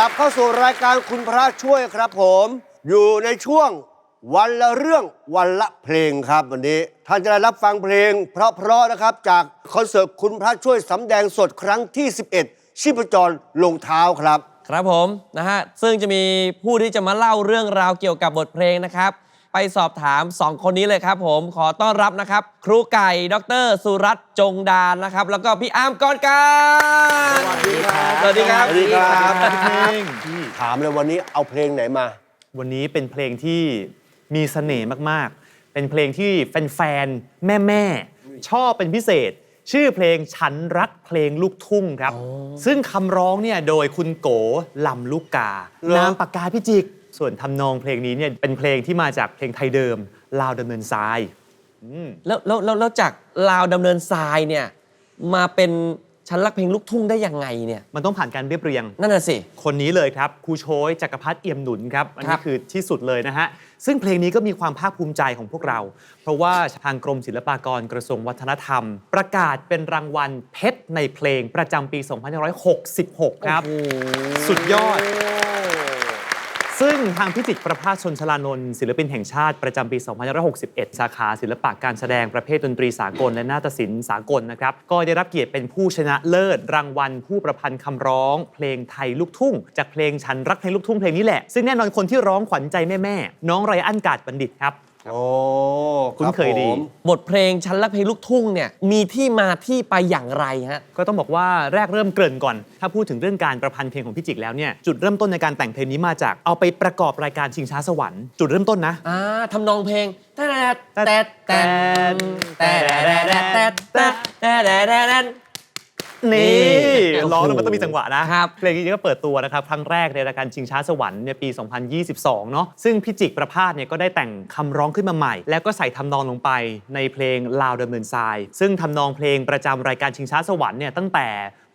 ลับเข้าสู่รายการคุณพระช่วยครับผม อยู่ในช่วงวันละเรื่องวันละเพลงครับวันนี้ ท่านจะได้รับฟังเพลง เพราะๆนะครับ จากคอนเสิร์ตคุณพระช่วยสำแดงสดครั้งที่ 11 ชีพจรลงเท้าครับ ครับผมนะฮะซึ่งจะมีผู้ที่จะมาเล่าเรื่องราวเกี่ยวกับบทเพลงนะครับ ไปสอบถาม 2 คนนี้เลยครับ ผมขอต้อนรับนะครับ ครูไก่ ดร สุรัตน์จงดานนะครับ แล้วก็พี่อาร์มกอนการสวัสดีครับสวัสดีครับสวัสดีครับเพลงถามเลยวันนี้เอาเพลงไหนมา วันนี้เป็นเพลงที่มีเสน่ห์มากๆ เป็นเพลงที่แฟนๆ แม่ๆ ชอบเป็นพิเศษ ชื่อเพลงฉันรักเพลงลูกทุ่งครับ ซึ่งคำร้องเนี่ยโดยคุณโกลำลูกกาเหรอนามปากกาพิจิก ส่วนทำนองเพลงนี้เนี่ยเป็นเพลงที่มาจากเพลงไทยเดิมลาวดำเนินทรายอืม แล้วแล้วแล้วแล้วจากลาวดำเนินทรายเนี่ยมาเป็นฉันรักเพลงลูกทุ่งได้ยังไงเนี่ยมันต้องผ่านการเรียบเรียง นั่นน่ะสิ คนนี้เลยครับครูโชยจักรพัฒน์เอี่ยมหนุนครับอันครันี้บ คือที่สุดเลยนะฮะ ซึ่งเพลงนี้ก็มีความภาคภูมิใจของพวกเรา เพราะว่าทางกรมศิลปากรกระทรวงวัฒนธรรม ประกาศเป็นรางวัลเพชรในเพลงประจำปี 2566 ครับสุดยอด ซึ่งทางพิจิตรประภาสชนชลานนท์ศิลปินแห่งชาติประจำปี 2561 สาขาศิลปะการแสดงประเภทดนตรีสากลและนาฏศิลป์สากลนะครับ ก็ได้รับเกียรติเป็นผู้ชนะเลิศ รางวัล ผู้ประพันธ์คำร้อง เพลงไทยลูกทุ่ง จากเพลงฉันรักเพลงลูกทุ่งเพลงนี้แหละ ซึ่งแน่นอนคนที่ร้องขวัญใจแม่ๆน้องไรอันกาดบัณฑิตครับ โอ้คุ้นเคยดี รับผม บทเพลงฉันรักเพลงลูกทุ่งเนี่ยมีที่มาที่ไปอย่างไรฮะ ก็ต้องบอกว่าแรกเริ่มเกริ่นก่อน ถ้าพูดถึงเรื่องการประพันธ์เพลงของพี่จิกแล้วเนี่ยจุดเริ่มต้นในการแต่งเพลงนี้มาจากเอาไปประกอบรายการชิงช้าสวรรค์จุดเริ่มต้นนะ อ่าทำนองเพลงแต่แต่แต่แต่แต่แต่แต่แต่แต่แต่แต่นี่โอ้โหร้องแล้วมันต้องมีจังหวะนะครับเพลงนี้ก็เปิดตัวนะครับครั้งแรกในรายการชิงช้าสวรรค์ในปี 2022 เนาะซึ่งพี่จิกประพาสเนี่ยก็ได้แต่งคำร้องขึ้นมาใหม่ แล้วก็ใส่ทำนองลงไปในเพลงลาวดำเนินทราย ซึ่งทำนองเพลงประจำรายการชิงช้าสวรรค์เนี่ยตั้งแต่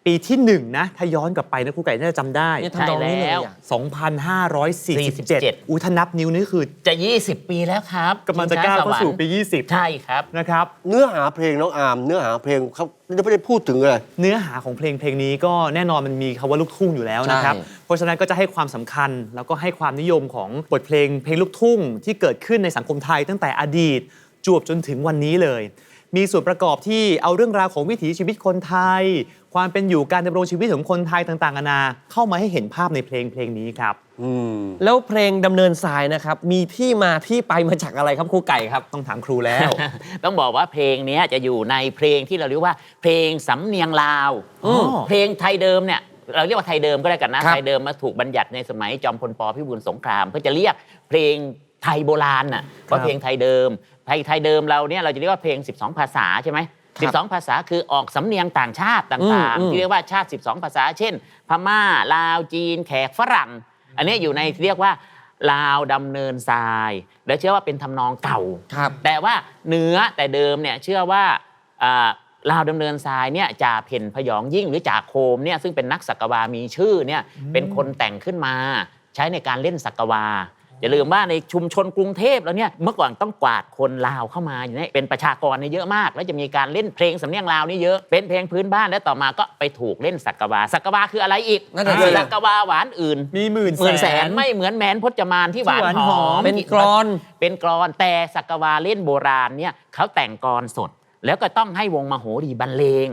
ปีที่1นะ ถ้าย้อนกลับไปนะครูไก่น่าจะจำได้ เนี่ยทำนองนี้เลยอะ2,547อุ้ยถ้านับนิ้วนี่คือจะ 20 ปีแล้วครับกำลังจะก้าวเข้าสู่ปีใช่ครับ20นะครับ เนื้อหาเพลงน้องอาร์มเนื้อหาเพลงเขาจะไม่ได้พูดถึงเลย เนื้อหาของเพลงเพลงนี้ก็แน่นอนมันมีคำว่าลูกทุ่งอยู่แล้วนะครับ ใช่ เพราะฉะนั้นก็จะให้ความสำคัญ แล้วก็ให้ความนิยมของบทเพลงเพลงลูกทุ่งที่เกิดขึ้นในสังคมไทยตั้งแต่อดีต จวบจนถึงวันนี้เลย มีส่วนประกอบที่เอาเรื่องราวของวิถีชีวิตคนไทย ความเป็นอยู่การดำรงชีวิตของคนไทยต่างๆนานาเข้ามาให้เห็นภาพในเพลงเพลงนี้ครับ อืม แล้วเพลงดำเนินทรายนะครับ มีที่มาที่ไปมาจากอะไรครับครูไก่ครับ ต้องถามครูแล้ว ต้องบอกว่าเพลงเนี้ยจะอยู่ในเพลงที่เราเรียกว่าเพลงสำเนียงลาว อ๋อ เพลงไทยเดิมเนี่ยเราเรียกว่าไทยเดิมก็ได้กันนะ ครับไทยเดิมมาถูกบัญญัติในสมัยจอมพลปพิบูลสงคราม เพื่อจะเรียกเพลงไทยโบราณน่ะว่าเพลงไทยเดิม ไทยไทยเดิมเราเนี่ยเราจะเรียกว่าเพลง 12 ภาษาใช่ไหมครับ12 ภาษาคือออกสำเนียงต่างชาติต่างอืมอืมๆที่เรียกว่าชาติ 12 ภาษา เช่น พม่าลาวจีน แขกฝรั่ง อันนี้อยู่ในเรียกว่าลาวดำเนินทราย และเชื่อว่าเป็นทำนองเก่าครับแต่ว่าเนื้อแต่เดิมเนี่ยเชื่อว่าอ่าลาวดำเนินทรายเนี่ยจ่าเพ่นพยองยิ่งหรือจ่าโคมเนี่ยซึ่งเป็นนักสักวามีชื่อเนี่ยเป็นคนแต่งขึ้นมา ใช้ในการเล่นสักวา อย่าลืมว่าในชุมชนกรุงเทพแล้วเนี่ยเมื่อก่อนต้องกวาดคนลาวเข้ามาอยู่เนี่ยเป็นประชากรเนี่ยเยอะมาก แล้วจะมีการเล่นเพลงสำเนียงลาวนี่เยอะเป็นเพลงพื้นบ้านแล้วต่อมาก็ไปถูกเล่นสักวาสักวาคืออะไรอีกนั่นน่ะสิ สักวาหวานอื่นมีหมื่นหมื่นแสแสนนไม่เหมือนแมนพจมานที่หวานที่หวานหหออมมเป็นกรอน เป็นกรอนแต่สักวาเล่นโบราณเนี่ยเขาแต่งกรอนสด แล้วก็ต้องให้วงมโหรีบรรเลง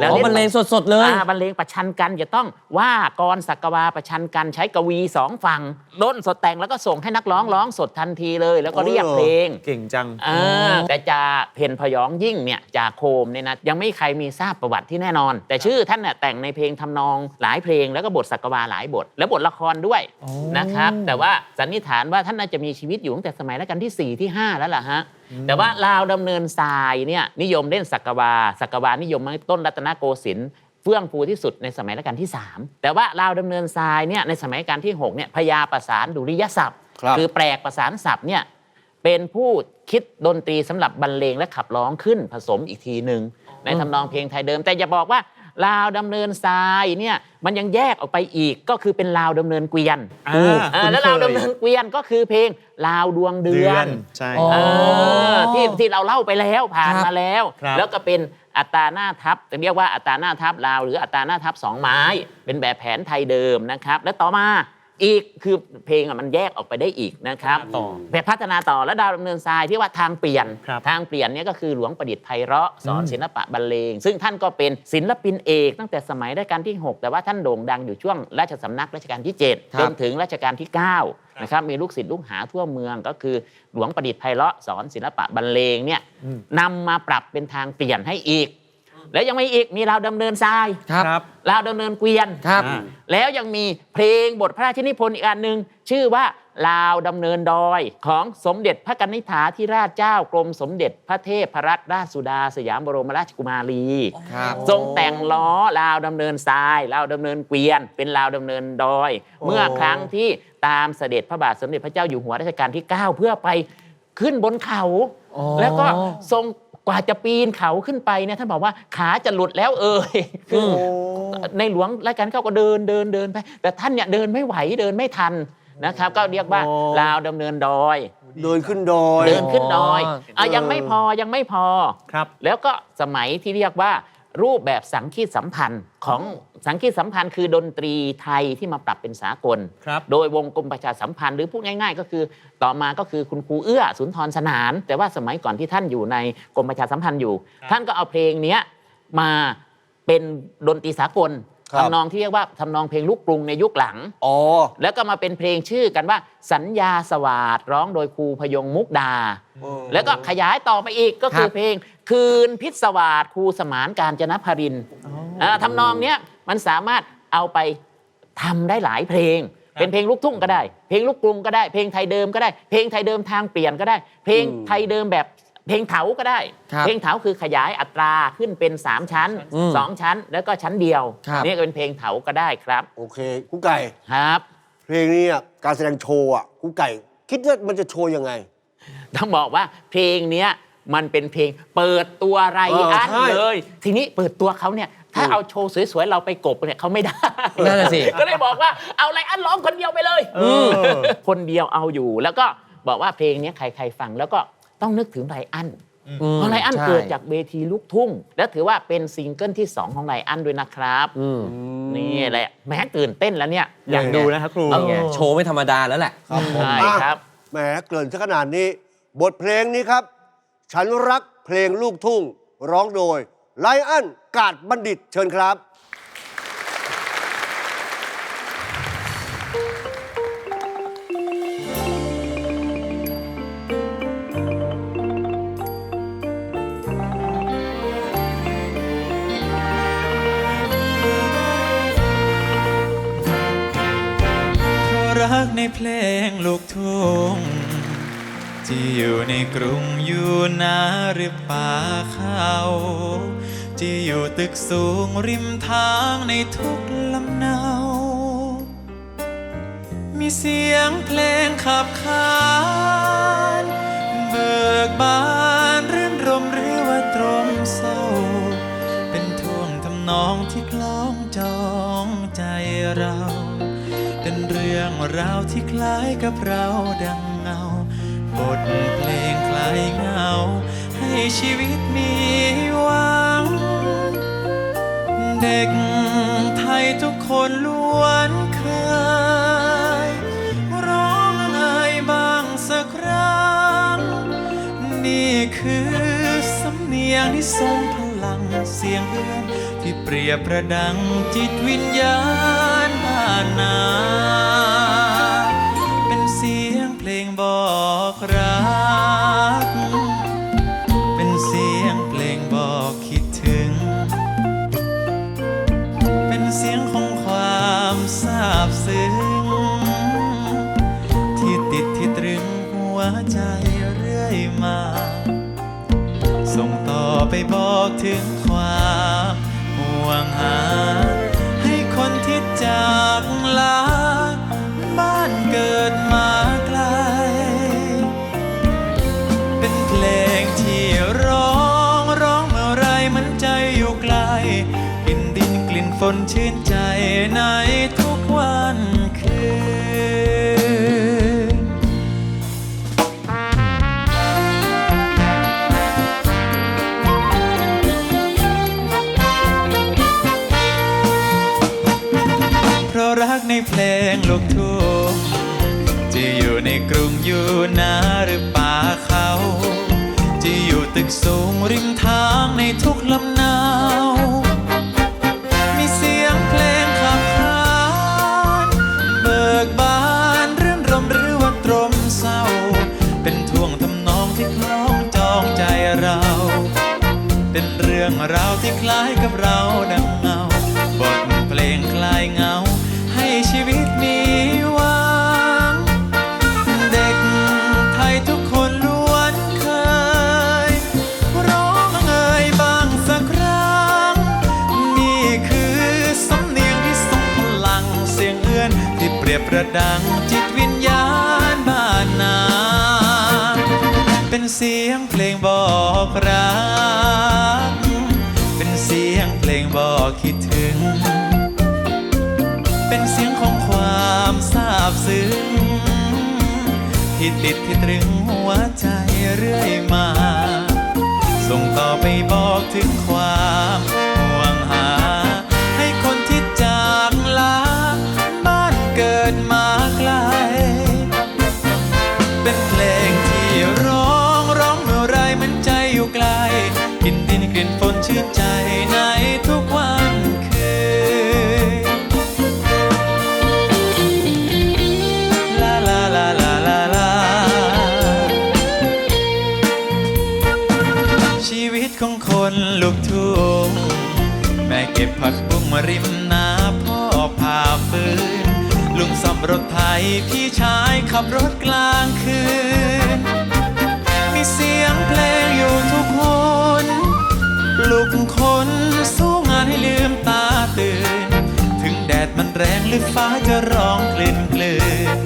แล้วบรรเลงสดๆเลย อ่าบรรเลงประชันกันจะต้องว่ากรสักวาประชันกันใช้กวีสองฝั่งด้นสดแต่งแล้วก็ส่งให้นักร้องร้องสดทันทีเลย แล้วก็เรียกเพลง เก่งจังอ่าแต่จ่าเพนพยองยิ่งเนี่ยจ่าโคมเนี่ยนะยังไม่มีใครมีทราบประวัติที่แน่นอน แต่ชื่อท่านน่ะแต่งในเพลงทำนองหลายเพลงแล้วก็บทสักวาหลายบท และบทละครด้วยอ๋อนะครับ แต่ว่าสันนิษฐานว่าท่านน่าจะมีชีวิตอยู่ตั้งแต่สมัยรัชกาลที่ 4 ที่ 5 แล้วล่ะฮะ แต่ว่าลาวดำเนินทรายเนี่ยนิยมเล่นสักวาสักวานิยมมาต้นรัตนโกสินทร์เฟื่องฟูที่สุดในสมัยรัชกาลที่ 3 แต่ว่าลาวดำเนินทรายเนี่ยในสมัยรัชกาลที่6เนี่ยพญาประสานดุริยศัพท์ครับอแปลกประสานศัพท์เนี่ยเป็นผู้คิดดนตรีสำหรับบรรเลงและขับร้องขึ้นผสมอีกทีหนึ่งในทำนองเพลงไทยเดิม แต่อย่าบอกว่า ลาวดำเนินทรายเนี่ยมันยังแยกออกไปอีกก็คือเป็นลาวดำเนินเกวียนอ่าอ่าคุ้นแล้วเคลาวยดำเนินเกวียนก็คือเพลงลาวดวงเดืเดืออนนใช่อ๋อเออที่ที่เราเล่าไปแล้วผ่านครับมาแล้วครับแล้วก็เป็นอัตราหน้าทับจะเรียกว่าอัตราหน้าทับลาว หรืออัตราหน้าทับสองไม้ เป็นแบบแผนไทยเดิมนะครับ และต่อมา อีกคือเพลงอะมันแยกออกไปได้อีกนะครับต่อแบบพัฒนาต่อและดาวดำเนินทรายที่ว่าทางเปลี่ยน ครับ ทางเปลี่ยนเนี่ยก็คือหลวงประดิษฐ์ไพเราะสอนศิลปะบรรเลง ซึ่งท่านก็เป็นศิลปินเอกตั้งแต่สมัยรัชกาลที่ 6 แต่ว่าท่านโด่งดังอยู่ช่วงราชสำนักรัชกาลที่ครั7บจนถึงรัชกาลที่ 9 นะครับ มีลูกศิษย์ลูกหาทั่วเมืองก็คือหลวงประดิษฐ์ไพเราะสอนศิลปะบรรเลงเนี่ยอืมนำมาปรับเป็นทางเปลี่ยนให้อีก แล้วยังมีอีกมีราวดำเนินทรายครับราวดำเนินเกวียนครับอ่าแล้วยังมีเพลงบทพระราชนิพนธ์อีกอันหนึ่งชื่อว่าลาวดำเนินดอยของสมเด็จพระกนิษฐาธิราชเจ้ากรมสมเด็จพระเทพรัตนราชสุดา สยามบรมราชกุมารีครับทรงแต่งล้อลาวดำเนินทรายลาวดำเนินเกวียน เป็นลาวดำเนินดอย เมื่อครั้งที่ตามเสด็จพระบาทสมเด็จพระเจ้าอยู่หัวรัชกาลที่ 9 เพื่อไปขึ้นบนเขาอ๋อแล้วก็ทรง กว่าจะปีนเขาขึ้นไปเนี่ยท่านบอกว่าขาจะหลุดแล้วเอ่ยคืออในหลวงรัชกาลที่เก้าก็เดินเดินเดินไป แต่ท่านเนี่ยเดินไม่ไหวเดินไม่ทันนะครับ ก็เรียกว่าโอ้ลาวดำเนินดอย เดินขึ้นดอย เดินขึ้นดอยอ๋ออะยังไม่พอยังไม่พอครับ แล้วก็สมัยที่เรียกว่า รูปแบบสังคีตสัมพันธ์ของสังคีตสัมพันธ์คือดนตรีไทยที่มาปรับเป็นสากล ครับ โดยวงกรมประชาสัมพันธ์หรือพูดง่ายๆ ก็คือต่อมาก็คือคุณครูเอื้อสุนทรสนาน แต่ว่าสมัยก่อนที่ท่านอยู่ในกรมประชาสัมพันธ์อยู่ท่านก็เอาเพลงเนี้ยมาเป็นดนตรีสากล ครับ ทำนองที่เรียกว่าทำนองเพลงลูกกรุงในยุคหลัง อ๋อ แล้วก็มาเป็นเพลงชื่อกันว่า สัญญาสวาดร้องโดยครูพยงมุกดา แล้วก็ขยายต่อไปอีกก็คือครับเพลงคืนพิศวาสครูสมานการจนพรินทร์าทำนองเนี้ยมันสามารถเอาไปทำได้หลายเพลง เป็นเพลงลูกทุ่งก็ได้ เพลงลูกกรุงก็ได้ เพลงไทยเดิมก็ได้ เพลงไทยเดิมทางเปลี่ยนก็ได้ เพลงอืมไทยเดิมแบบ เพลงเถาก็ได้ ครับเพลงเถาคือขยายอัตราขึ้นเป็น 3 ชั้น อืม2 ชั้น แล้วก็ชั้นเดียวครับ นี่ก็เป็นเพลงเถาก็ได้ครับโอเคกุ๊กไก่ ครับ เพลงนี้อะการแสดงโชว์อะกุ๊กไก่ คิดว่ามันจะโชว์ยังไง ต้องบอกว่าเพลงเนี้ยมันเป็นเพลงเปิดตัวไรอันเออใช่เลย ทีนี้เปิดตัวเขาเนี่ยถ้าเอาโชว์สวยๆเราไปกบเนี่ยเขาไม่ได้นั่นน่ะสิ ก็เลยบอกว่าเอาไรอันร้องคนเดียวไปเลยเออคนเดียวเอาอยู่ แล้วก็บอกว่าเพลงเนี้ยใครๆฟังแล้วก็ ต้องนึกถึงไรอันอืมเพราะไรอันใช่เกิดจากเวทีลูกทุ่ง และถือว่าเป็นซิงเกิลที่ 2 ของไรอันด้วยนะครับอืมนี่แหละแม้ตื่นเต้นแล้วเนี่ยอยากดูนะครับครูเอาไงโชว์ไม่ธรรมดาแล้วแหละครับผมใช่อะครับแหมเกริ่นซะขนาดนี้ บทเพลงนี้ครับ ฉันรักเพลงลูกทุ่ง ร้องโดย ไลอันกาดบัณฑิตเชิญครับ รักในเพลงลูกทุ่งที่อยู่ในกรุงอยู่นาหรือป่าเขาที่อยู่ตึกสูงริมทางในทุกลำเนา มีเสียงเพลงขับขานเบิกบาน รื่องราวที่คล้ายกับเราดังเงา บทเพลงคลายเงา ให้ชีวิตมีหวัง เด็กไทยทุกคนล้วนเคย ร้องไห้บ้างสักครั้ง นี่คือสำเนียงที่ทรงพลังเสียงเอื้อนที่เปรียบประดังจิตวิญญาณบ้านนา บอกรัก เป็นเสียงเพลงบอกคิดถึง เป็นเสียงของความซาบซึ้ง ที่ติดที่ตรึงหัวใจเรื่อยมา ส่งต่อไปบอกถึงความห่วงหา ให้คนที่จาก นชื่นใจในทุกวันคืน เพราะรักในเพลงลูกทุ่งจะอยู่ในกรุงอยู่นาหรือป่าเขา จะอยู่ตึกสูงริมทางในทุกลำนาว รื่องราวที่คล้ายกับเราดังเงา บทเพลงคลายเงา ให้ชีวิตมีหวัง เด็กไทยทุกคนล้วนเคย ร้องเอ่ยบางสักครั้ง นี่คือสำเนียงที่ทรงพลังเสียงเอื้อน ที่เปรียบประดังจิตวิญญาณบ้านนาเป็นเสียงเพลงบอกรัก บอกคิดถึง เป็นเสียงของความซาบซึ้ง ที่ติดที่ตรึงหัวใจเรื่อยมา ส่งต่อไปบอกถึงความ ลูกทุ่งแม่เก็บผักบุ้งมาริมนาพ่อพาฟืน ลุงซ่อมรถไถพี่ชายขับรถกลางคืน มีเสียงเพลงอยู่ทุกคนลุกคนสู้งานให้ลืมตาตื่น ถึงแดดมันแรงหรือฟ้าจะร้องกลื่นกลืน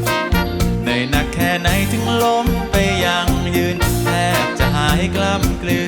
เหนื่อยหนักแค่ไหนถึงล้มไปยังยืนแทบจะหายกล้ำกลืน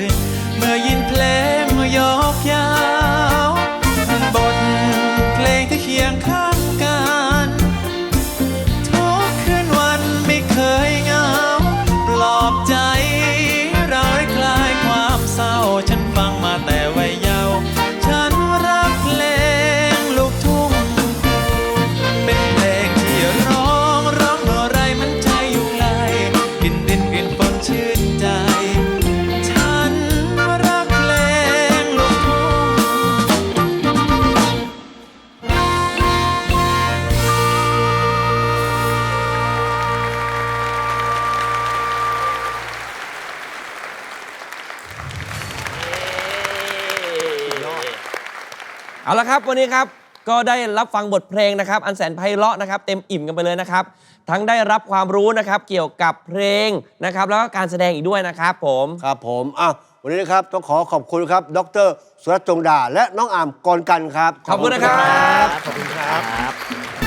เอาละครับวันนี้ครับก็ได้รับฟังบทเพลงนะครับ อันแสนไพเราะนะครับ เต็มอิ่มกันไปเลยนะครับ ทั้งได้รับความรู้นะครับเกี่ยวกับเพลงนะครับ แล้วก็การแสดงอีกด้วยนะครับผมครับผมอะวันนี้นะครับต้องขอขอบคุณครับ ดรสุรัตน์จงดา และน้องอามกรกันครับ ขอบคุณนะครับ ขอบคุณครับครับ